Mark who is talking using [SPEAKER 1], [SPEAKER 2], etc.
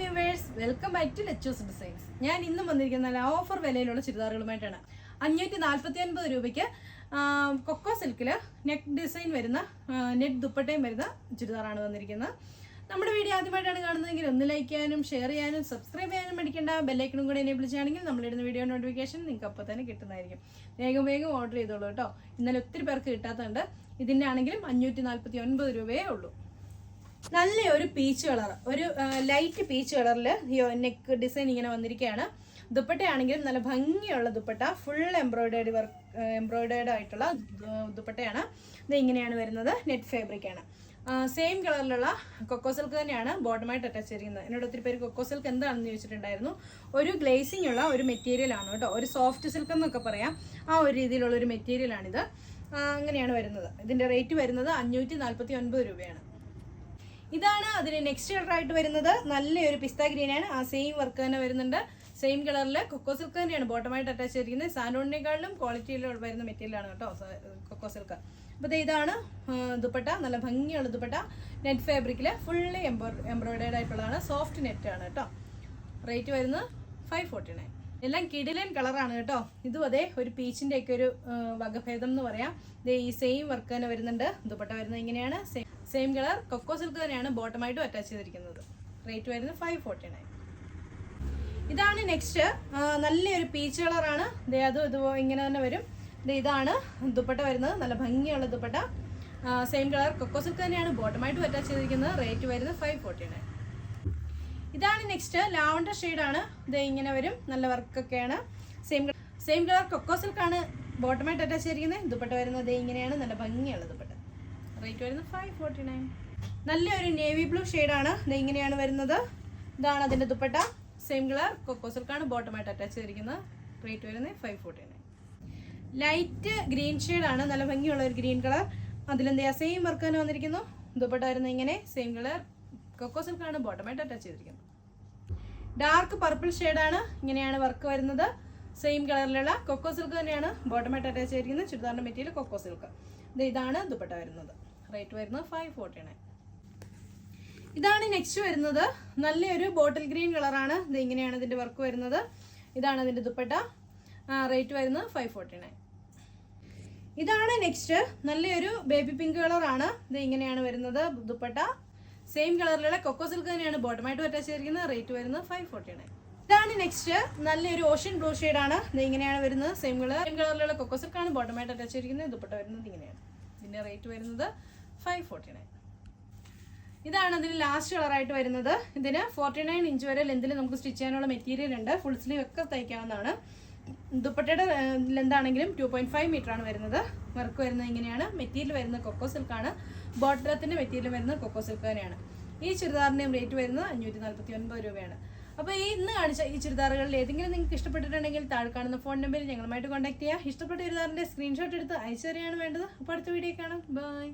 [SPEAKER 1] Viewers welcome back to Lechu's designs ഞാൻ ഇന്നും വന്നിരിക്കുന്ന നല്ല ഓഫർ വിലയിലുള്ള ചുരിദാറുകളുമായിട്ടാണ്. അഞ്ഞൂറ്റി നാൽപ്പത്തി ഒൻപത് രൂപയ്ക്ക് കൊക്കോ സിൽക്കിൽ നെക്ക് ഡിസൈൻ വരുന്ന നെറ്റ് ദുപ്പട്ടയും വരുന്ന ചുരിദാറാണ് വന്നിരിക്കുന്നത്. നമ്മുടെ വീഡിയോ ആദ്യമായിട്ടാണ് കാണുന്നതെങ്കിൽ ഒന്ന് ലൈക്ക് ചെയ്യാനും ഷെയർ ചെയ്യാനും സബ്സ്ക്രൈബ് ചെയ്യാനും മേടിക്കേണ്ട. ബെല്ലൈക്കണും കൂടെ എനേബിൾ ചെയ്യുകയാണെങ്കിൽ നമ്മളിടുന്ന വീഡിയോ നോട്ടിഫിക്കേഷൻ നിങ്ങൾക്ക് അപ്പോൾ തന്നെ കിട്ടുന്നതായിരിക്കും. വേഗം വേഗം ഓർഡർ ചെയ്തോളൂ കേട്ടോ. ഇന്നലെ ഒത്തിരി പേർക്ക് കിട്ടാത്തതുണ്ട്. ഇതിന്റെ ആണെങ്കിലും അഞ്ഞൂറ്റി നാൽപ്പത്തി ഒൻപത് രൂപയേ ഉള്ളൂ. നല്ല ഒരു പീച്ച് കളർ ഒരു ലൈറ്റ് പീച്ച് കളറിൽ നെക്ക് ഡിസൈൻ ഇങ്ങനെ വന്നിരിക്കുകയാണ് ദുപ്പട്ടയാണെങ്കിലും നല്ല ഭംഗിയുള്ള dupatta full embroidery work embroidered ആയിട്ടുള്ള ദുപ്പട്ടയാണ്. ഇത് ഇങ്ങനെയാണ് വരുന്നത് നെറ്റ് ഫാബ്രിക് ആണ്. സെയിം കളറിലുള്ള കൊക്കോ സിൽക്ക് തന്നെയാണ് ബോട്ടമായിട്ട് അറ്റാച്ച് ചെയ്തിരിക്കുന്നത് എന്നോട് ഒത്തിരി പേര് കൊക്കോ സിൽക്ക് എന്താണെന്ന് ചോദിച്ചിട്ടുണ്ടായിരുന്നു. ഒരു ഗ്ലേസിംഗ് ഉള്ള ഒരു മെറ്റീരിയൽ ആണ് കേട്ടോ. ഒരു സോഫ്റ്റ് സിൽക്ക് എന്നൊക്കെ പറയാം. ആ ഒരു രീതിയിലുള്ള ഒരു മെറ്റീരിയൽ ആണിത്. അങ്ങനെയാണ് വരുന്നത്. ഇതിന്റെ റേറ്റ് വരുന്നത് അഞ്ഞൂറ്റി നാൽപ്പത്തി ഒൻപത് രൂപയാണ്. ഇതാണ് അതിന് നെക്സ്റ്റ് കളർ ആയിട്ട് വരുന്നത്. നല്ലൊരു പിസ്ത ഗ്രീനാണ് ആ സെയിം വർക്ക് തന്നെ വരുന്നുണ്ട്. സെയിം കളറിൽ കൊക്കോ സിൽക്ക് തന്നെയാണ് ബോട്ടമായിട്ട് അറ്റാച്ച് ചെയ്തിരിക്കുന്നത് സാൻഡോണിനേക്കാളും ക്വാളിറ്റിയിൽ വരുന്ന മെറ്റീരിയൽ ആണ് കേട്ടോ കൊക്കോ സിൽക്ക് അപ്പോൾ ഇതാണ് ദുപ്പട്ട. നല്ല ഭംഗിയുള്ള ദുപ്പട്ട. നെറ്റ് ഫാബ്രിക്കിൽ ഫുള്ളി എംബ്രോ എംബ്രോയിഡേഡ് ആയിട്ടുള്ളതാണ്. സോഫ്റ്റ് നെറ്റ് ആണ് കേട്ടോ. റേറ്റ് വരുന്നത് ഫൈവ് ഫോർട്ടി നയൻ എല്ലാം കിടിലൻ കളറാണ് കേട്ടോ. ഇതും അതെ ഒരു പീച്ചിന്റെ ഒക്കെ ഒരു വകഭേദം എന്ന് പറയാം. ദേ ഈ സെയിം വർക്ക് തന്നെ വരുന്നുണ്ട്. ദുപ്പട്ട വരുന്നത് ഇങ്ങനെയാണ്. സെയിം കളർ കൊക്കോ സിൽക്ക് തന്നെയാണ് ബോട്ടമായിട്ടും അറ്റാച്ച് ചെയ്തിരിക്കുന്നത്. റേറ്റ് വരുന്നത് ഫൈവ് ഫോർട്ടി നയൻ ഇതാണ് നെക്സ്റ്റ് നല്ലൊരു പീച്ച് കളറാണ് ദേ അതും ഇത് ഇങ്ങനെ തന്നെ വരും. ഇതാണ് ദുപ്പട്ട വരുന്നത്. നല്ല ഭംഗിയുള്ള dupatta same colour coco silk തന്നെയാണ് ബോട്ടമായിട്ടും അറ്റാച്ച് ചെയ്തിരിക്കുന്നത്. റേറ്റ് വരുന്നത് ഫൈവ് ഫോർട്ടി നയൻ ഇതാണ് നെക്സ്റ്റ് ലാവണ്ടർ ആണ്. ഇത് ഇങ്ങനെ വരും. നല്ല വർക്കൊക്കെയാണ് സെയിം സെയിം കളർ കൊക്കോ സിൽക്കാണ് ബോട്ടമായിട്ട് അറ്റാച്ച് ചെയ്തിരിക്കുന്നത്. ദുപ്പട്ട വരുന്നത് ഇങ്ങനെയാണ്. നല്ല ഭംഗിയുള്ള ദുപ്പട്ട. റേറ്റ് വരുന്നത് ഫൈവ് ഫോർട്ടി നയൻ നല്ലൊരു നേവി ബ്ലൂ ആണ്. ഇത് ഇങ്ങനെയാണ് വരുന്നത്. ഇതാണ് അതിന്റെ ദുപ്പട്ട. സെയിം കളർ കൊക്കോ സിൽക്കാണ് ബോട്ടമായിട്ട് അറ്റാച്ച് ചെയ്തിരിക്കുന്നത്. റേറ്റ് വരുന്നത് five forty nine light green ആണ്. നല്ല ഭംഗിയുള്ള ഒരു ഗ്രീൻ കളർ അതിലെന്താ സെയിം വർക്ക് തന്നെ വന്നിരിക്കുന്നു. ദുപ്പട്ട വരുന്നത് ഇങ്ങനെ. സെയിം കളർ കൊക്കോ സിൽക്കാണ് ബോട്ടമായിട്ട് അറ്റാച്ച് ചെയ്തിരിക്കുന്നത് ഡാർക്ക് പർപ്പിൾ ആണ് ഇങ്ങനെയാണ് വർക്ക് വരുന്നത്. സെയിം കളറിലുള്ള കൊക്കോ സിൽക്ക് തന്നെയാണ് ബോട്ടമായിട്ട് അറ്റാച്ച് ചെയ്തിരിക്കുന്നത്. ചുരിദാറിന്റെ മെറ്റീരിയൽ കൊക്കോ സിൽക്ക് ഇത് ഇതാണ് ദുപ്പട്ട വരുന്നത്. റേറ്റ് വരുന്നത് ഫൈവ് ഫോർട്ടി നയൻ ഇതാണ് നെക്സ്റ്റ് വരുന്നത്. നല്ലൊരു ബോട്ടിൽ ഗ്രീൻ കളറാണ് ഇത് ഇങ്ങനെയാണ് ഇതിന്റെ വർക്ക് വരുന്നത്. ഇതാണ് അതിന്റെ ദുപ്പട്ട. റേറ്റ് വരുന്നത് ഫൈവ് ഫോർട്ടി നയൻ ഇതാണ് നെക്സ്റ്റ് നല്ലൊരു ബേബി പിങ്ക് കളറാണ് ഇത് ഇങ്ങനെയാണ് വരുന്നത് ദുപ്പട്ട. സെയിം കളറിലുള്ള കൊക്കോ സിൽക്ക് തന്നെയാണ്. ബോട്ടമായിട്ട് അറ്റാച്ച് ചെയ്തിരിക്കുന്നത്. റേറ്റ് വരുന്നത് ഫൈവ് ഫോർട്ടി നയൻ ഇതാണ് നെക്സ്റ്റ് നല്ലൊരു ഓഷ്യൻ ബ്ലൂ ആണ്. ഇത് ഇങ്ങനെയാണ് വരുന്നത്. സെയിം കളർ സെയിം കളറിലുള്ള കൊക്കോ സിൽക്കാണ് ബോട്ടമായിട്ട് അറ്റാച്ച് ചെയ്തിരിക്കുന്നത്. ദുപ്പട്ട വരുന്നത് ഇങ്ങനെയാണ്. ഇതിന്റെ റേറ്റ് വരുന്നത് ഫൈവ് ഫോർട്ടി നയൻ ഇതാണ് അതിന് ലാസ്റ്റ് കളറായിട്ട് വരുന്നത്. ഇതിന് ഫോർട്ടി നയൻ ഇഞ്ച് വരെ ലെന്തിൽ നമുക്ക് സ്റ്റിച്ച് ചെയ്യാനുള്ള മെറ്റീരിയൽ ഉണ്ട്. ഫുൾ സ്ലീവ് ഒക്കെ തയ്ക്കാവുന്നതാണ്. ദുപ്പട്ടയുടെ ലെന്താണെങ്കിലും ടു പോയിന്റ് ഫൈവ് മീറ്റർ ആണ് വരുന്നത്. വർക്ക് വരുന്നത് ഇങ്ങനെയാണ്. മെറ്റീരിയൽ വരുന്നത് കൊക്കോ സിൽക്കാണ് ബോട്ടത്തിന്റെ മെറ്റീരിയൽ വരുന്നത് കൊക്കോ സിൽക്ക് തന്നെയാണ് ഈ ചുരിദാറിന്റെയും റേറ്റ് വരുന്നത് അഞ്ഞൂറ്റി നാൽപ്പത്തി ഒൻപത് രൂപയാണ്. അപ്പോൾ ഈ ഇന്ന് കാണിച്ച ഈ ചുരിദാറുകളിൽ ഏതെങ്കിലും നിങ്ങൾക്ക് ഇഷ്ടപ്പെട്ടിട്ടുണ്ടെങ്കിൽ താഴെ കാണുന്ന ഫോൺ നമ്പറിൽ ഞങ്ങളുമായിട്ട് കോൺടാക്ട് ചെയ്യുക ഇഷ്ടപ്പെട്ട ചുരിദാറിന്റെ സ്ക്രീൻഷോട്ട് എടുത്ത് അയച്ചു തരികയാണ് വേണ്ടത്. അപ്പോൾ അടുത്ത വീഡിയോ കാണാം. ബൈ